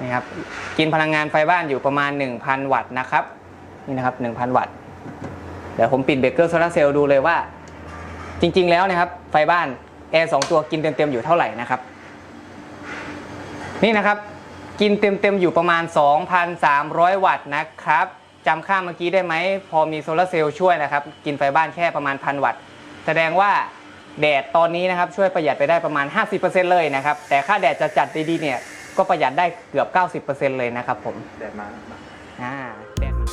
นี่ครับกินพลังงานไฟบ้านอยู่ประมาณ 1,000 วัตต์นะครับนี่นะครับ 1,000 วัตต์เดี๋ยวผมปิดเบรกเกอร์โซลาร์เซลล์ดูเลยว่า จริง ๆ แล้วนะครับ ไฟบ้านแอร์สองตัวกินเต็มๆอยู่เท่าไหร่นะครับ นี่นะครับกินเต็มๆอยู่ประมาณ 2,300 วัตต์นะครับจำค่าเมื่อกี้ได้ไหม พอมีโซลาร์เซลล์ช่วยนะครับ กินไฟบ้านแค่ประมาณ1,000วัตต์แสดงว่าแดดตอนนี้นะครับช่วยประหยัดไปได้ประมาณ 50%เลยนะครับ แต่ค่าแดดจะจัดดีๆเนี่ย ก็ประหยัดได้เกือบ 90%เลยนะครับผมแดดมาอ่าแดดมา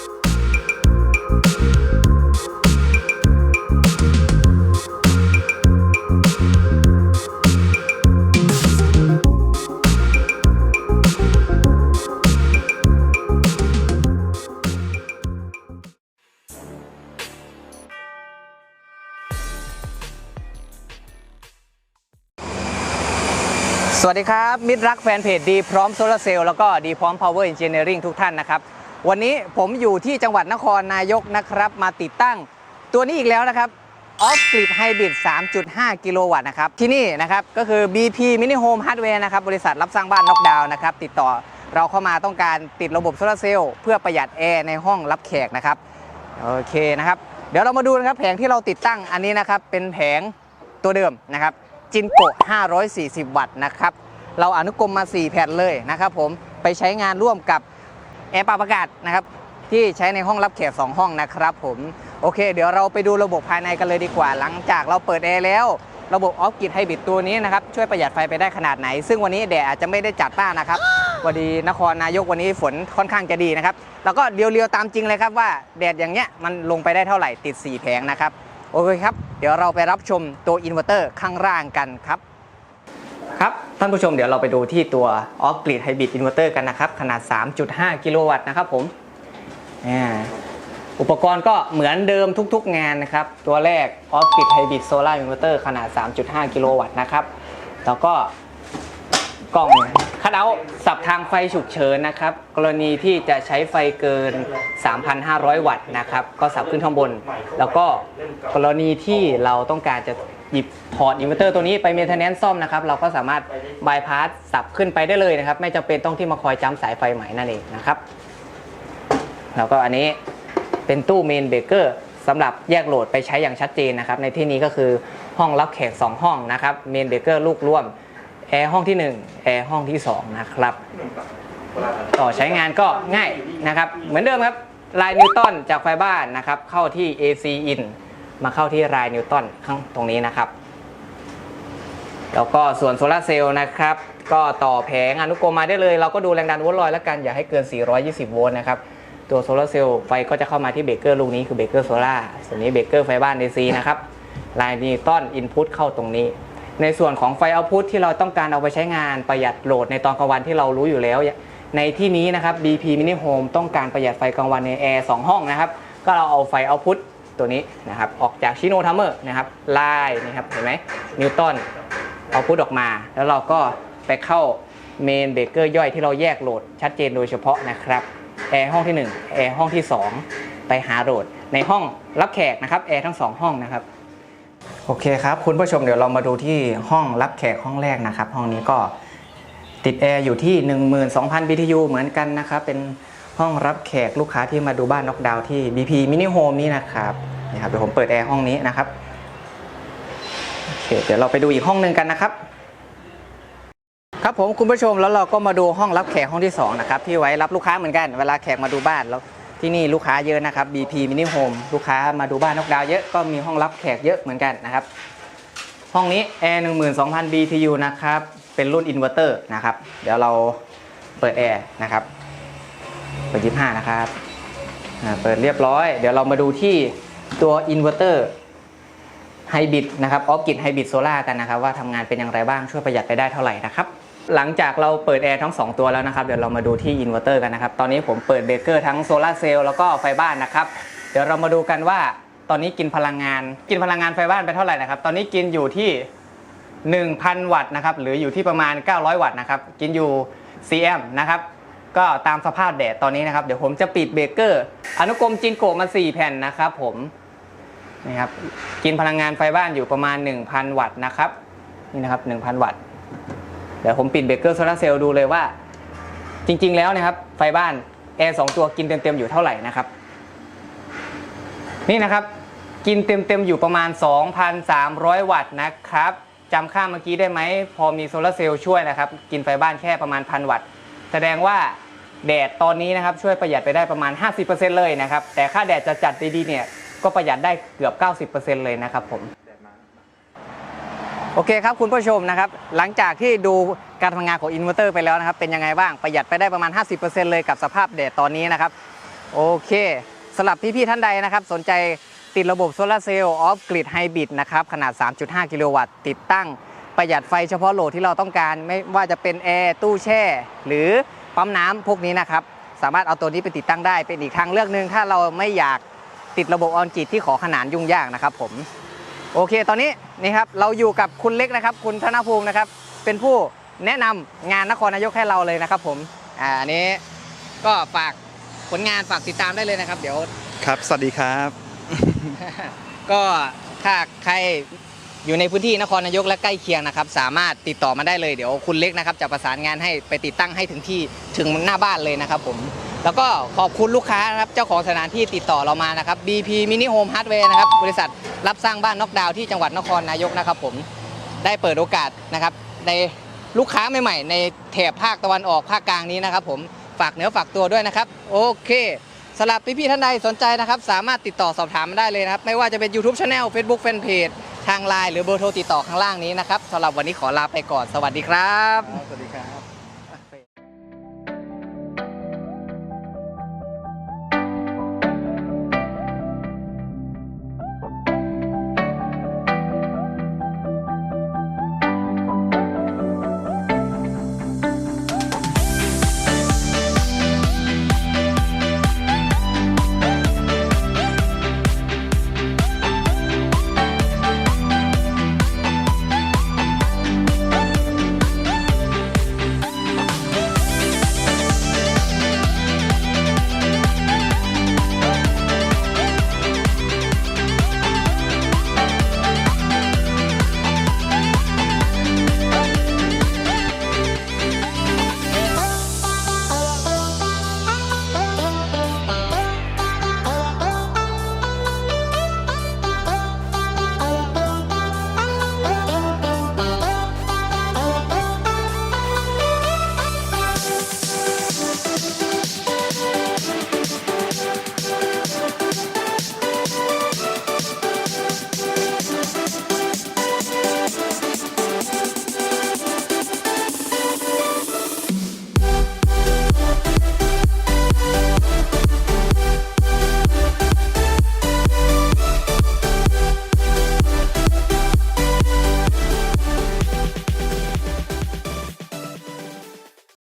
วัสดีครับ มิตรรักแฟนเพจดีพร้อมโซลาร์เซลล์แล้วก็ดีพร้อม Power Engineering ทุกท่านนะครับ วันนี้ผมอยู่ที่จังหวัดนครนายกนะครับ มาติดตั้งตัวนี้อีกแล้วนะครับ Off Grid Hybrid 3.5 กิโลวัตต์นะครับ ที่นี่นะครับ ก็คือ BP Mini Home Hardware นะครับ บริษัทรับสร้างบ้านน็อกดาวน์นะครับ ติดต่อเราเข้ามาต้องการติดระบบโซลาร์เซลล์เพื่อประหยัดแอร์ในห้องรับแขกนะครับ โอเคนะครับ เดี๋ยวเรามาดูนะครับแผงที่เราติดตั้งอันนี้นะครับเป็นแผงตัวเดิมนะครับ จินโกะ540 วัตต์นะครับ เราอนุกรมมา 4 แผ่นเลยนะครับผม ไปใช้งานร่วมกับแอร์ปรับอากาศนะครับ ที่ใช้ในห้องรับแขก2ห้องนะครับผม โอเค เดี๋ยวเราไปดูระบบภายในกันเลยดีกว่า หลังจากเราเปิดแอร์แล้ว ระบบออฟกิดไฮบริดตัวนี้นะครับ ช่วยประหยัดไฟไปได้ขนาดไหน ซึ่งวันนี้แดดอาจจะไม่ได้จัดมานะครับวันดีนครนายกวันนี้ฝนค่อนข้างจะดีนะครับ แล้วก็เรียวๆตามจริงเลยครับว่าแดดอย่างเงี้ยมันลงไปได้เท่าไหร่ติด 4 แผงนะครับ โอเคครับ เดี๋ยวเราไปรับชมตัวอินเวอร์เตอร์ข้างล่างกันครับ ครับ ท่านผู้ชมเดี๋ยวเราไปดูที่ตัวออกกริดไฮบริดอินเวอร์เตอร์กันนะครับ ขนาด 3.5 กิโลวัตต์นะครับผมอ่าอุปกรณ์ก็เหมือนเดิมทุกๆงานนะครับ ตัวแรกออกกริดไฮบริดโซลาร์อินเวอร์เตอร์ขนาด 3.5 กิโลวัตต์นะครับ แล้วก็กล่อง คัดเอาท์สับทางไฟฉุกเฉินนะครับ กรณีที่จะใช้ไฟเกิน 3,500 วัตต์นะครับ ก็สับขึ้นข้างบน แล้วก็กรณีที่เราต้องการจะหยิบพอร์ตอินเวอร์เตอร์ตัวนี้ไปเมนเทนแนนซ์ซ่อมนะครับ เราก็สามารถบายพาสสับขึ้นไปได้เลยนะครับ ไม่จำเป็นต้องที่มาคอยจ้ำสายไฟใหม่นั่นเองนะครับ แล้วก็อันนี้เป็นตู้เมนเบเกอร์สำหรับแยกโหลดไปใช้อย่างชัดเจนนะครับ ในที่นี้ก็คือห้องรับแขก 2 ห้องนะครับ เมนเบเกอร์ลูกร่วม แอร์ห้องที่1แอร์ห้องที่2นะครับต่อใช้งานก็ง่ายนะครับ เหมือนเดิมครับลายนิวตันจากไฟบ้านนะครับ เข้าที่ AC in มาเข้าที่รายนิวตันข้างตรงนี้นะครับ แล้วก็ส่วนโซลาเซลล์นะครับ ก็ต่อแผงอนุกรมมาได้เลย เราก็ดูแรงดันโวลต์ลอยแล้วกันอย่าให้เกิน 420 โวลต์นะครับ ตัวโซลาเซลล์ไฟก็จะเข้ามาที่เบเกอร์ลูกนี้คือเบเกอร์โซล่าส่วนนี้เบเกอร์ไฟบ้าน DC นะครับลายนิวตันอินพุตเข้าตรงนี้ ในส่วนของไฟเอาพุตที่เราต้องการเอาไปใช้งานประหยัดโหลดในตอนกลางวันที่เรารู้อยู่แล้ว ในที่นี้นะครับ BP Mini Home ต้องการประหยัดไฟกลางวันในแอร์2ห้องนะครับ ก็เราเอาไฟเอาพุตตัวนี้นะครับ ออกจากชิโนทัมเมอร์นะครับไล่นี่ครับเห็นไหมนิวตันเอาพุตออกมา แล้วเราก็ไปเข้าเมนเบเกอร์ย่อยที่เราแยกโหลดชัดเจนโดยเฉพาะนะครับแอร์ห้องที่1แอร์ห้องที่ 2 ไปหาโหลดในห้องรับแขกนะครับแอร์ทั้ง 2 ห้องนะครับ โอเคครับคุณผู้ชมเดี๋ยวเรามาดูที่ห้องรับแขกห้องแรกนะครับ ห้องนี้ก็ติดแอร์อยู่ที่ 12,000 BTU เหมือนกันนะครับ เป็นห้องรับแขกลูกค้าที่มาดูบ้านน็อกดาวน์ที่ BP Mini Home นี้นะครับนี่ครับเดี๋ยวผมเปิดแอร์ห้องนี้นะครับโอเคเดี๋ยวเราไปดูอีกห้องหนึ่งกันนะครับ ครับผมคุณผู้ชมแล้วเราก็มาดูห้องรับแขกห้องที่สองนะครับที่ไว้รับลูกค้าเหมือนกัน เวลาแขกมาดูบ้านแล้ว ที่นี่ลูกค้าเยอะนะครับ BP Mini Home ลูกค้ามาดูบ้านนกดาวเยอะก็มีห้องรับแขกเยอะเหมือนกันนะครับ ห้องนี้ Air 12,000 BTU นะครับ เป็นรุ่นอินเวอร์เตอร์นะครับ เดี๋ยวเราเปิดแอร์นะครับ เปิด 25 นะครับเปิดเรียบร้อย เดี๋ยวเรามาดูที่ตัวอินเวอร์เตอร์ไฮบริดนะครับออฟกิดไฮบริดโซล่ากันนะครับ ว่าทำงานเป็นอย่างไรบ้างช่วยประหยัดไปได้เท่าไหร่นะครับ หลังจากเราเปิดแอร์ทั้ง 2 ตัวแล้วนะครับ เดี๋ยวเรามาดูที่อินเวอร์เตอร์กันนะครับ ตอนนี้ผมเปิดเบรกเกอร์ทั้งโซลาเซลล์แล้วก็ไฟบ้านนะครับ เดี๋ยวเรามาดูกันว่าตอนนี้กินพลังงาน กินพลังงานไฟบ้านไปเท่าไหร่นะครับ ตอนนี้กินอยู่ที่ 1,000 วัตต์นะครับ หรืออยู่ที่ประมาณ 900 วัตต์นะครับ กินอยู่ CM นะครับ ก็ตามสภาพแดดตอนนี้นะครับ เดี๋ยวผมจะปิดเบรกเกอร์ อนุกรมจินโกะมา 4 แผ่นนะครับ ผมนี่ครับ กินพลังงานไฟบ้านอยู่ประมาณ 1,000 วัตต์นะครับ นี่นะครับ 1,000 วัตต์ เดี๋ยวผมปิดเบรกเกอร์โซลาร์เซลล์ดูเลยว่า จริงๆแล้วนะครับไฟบ้านแอร์สองตัวกินเต็มๆอยู่เท่าไหร่นะครับ นี่นะครับกินเต็มๆอยู่ประมาณ 2,300 วัตต์นะครับจำค่าเมื่อกี้ได้ไหม พอมีโซลาร์เซลล์ช่วยนะครับ กินไฟบ้านแค่ประมาณ1,000วัตต์แสดงว่าแดดตอนนี้นะครับช่วยประหยัดไปได้ประมาณ 50%เลยนะครับ แต่ค่าแดดจะจัดดีๆเนี่ยก็ประหยัดได้เกือบ 90%เลยนะครับผม โอเคครับคุณผู้ชมนะครับหลังจากที่ดูการทำงานของอินเวอร์เตอร์ไปแล้วนะครับเป็นยังไงบ้างประหยัดไปได้ประมาณ 50%เลยกับสภาพแดดตอนนี้นะครับโอเคสำหรับพี่ๆท่านใดนะครับ สนใจติดระบบโซลาร์เซลล์ออฟกริดไฮบริดนะครับขนาด 3.5 กิโลวัตต์ติดตั้งประหยัดไฟเฉพาะโหลดที่เราต้องการไม่ว่าจะเป็นแอร์ตู้แช่ หรือปั๊มน้ำพวกนี้นะครับ สามารถเอาตัวนี้ไปติดตั้งได้เป็นอีกทางเลือกหนึ่งถ้าเราไม่อยากติดระบบออนกริดที่ขอขนานยุ่งยากนะครับผม โอเค ตอนนี้นี่ครับเราอยู่กับคุณเล็กนะครับ คุณธนภูมินะครับ เป็นผู้แนะนำงานนครนายกให้เราเลยนะครับ ผมอ่าอันนี้ก็ฝากผลงานฝากติดตามได้เลยนะครับ เดี๋ยว ครับ สวัสดีครับ ก็ถ้าใครอยู่ในพื้นที่นครนายกและใกล้เคียงนะครับ สามารถติดต่อมาได้เลยเดี๋ยวคุณเล็กนะครับจะประสานงานให้ไปติดตั้งให้ถึงที่ถึงหน้าบ้านเลยนะครับผม แล้วก็ขอบคุณลูกค้านะครับเจ้าของสถานที่ติดต่อเรามานะครับ BP Mini Home Hardware นะครับบริษัทรับสร้างบ้านน็อกดาวน์ที่จังหวัดนครนายกนะครับผมได้เปิดโอกาสนะครับในลูกค้าใหม่ๆ ในแถบภาคตะวันออกภาคกลางนี้นะครับผมฝากเนื้อฝากตัวด้วยนะครับโอเคสำหรับพี่ๆท่านใดสนใจนะครับ สามารถติดต่อสอบถามมาได้เลยนะครับ ไม่ว่าจะเป็น YouTube Channel Facebook Fanpage ทางไลน์หรือเบอร์โทรติดต่อข้างล่างนี้นะครับสำหรับวันนี้ขอลาไปก่อนสวัสดีครับ สวัสดีครับ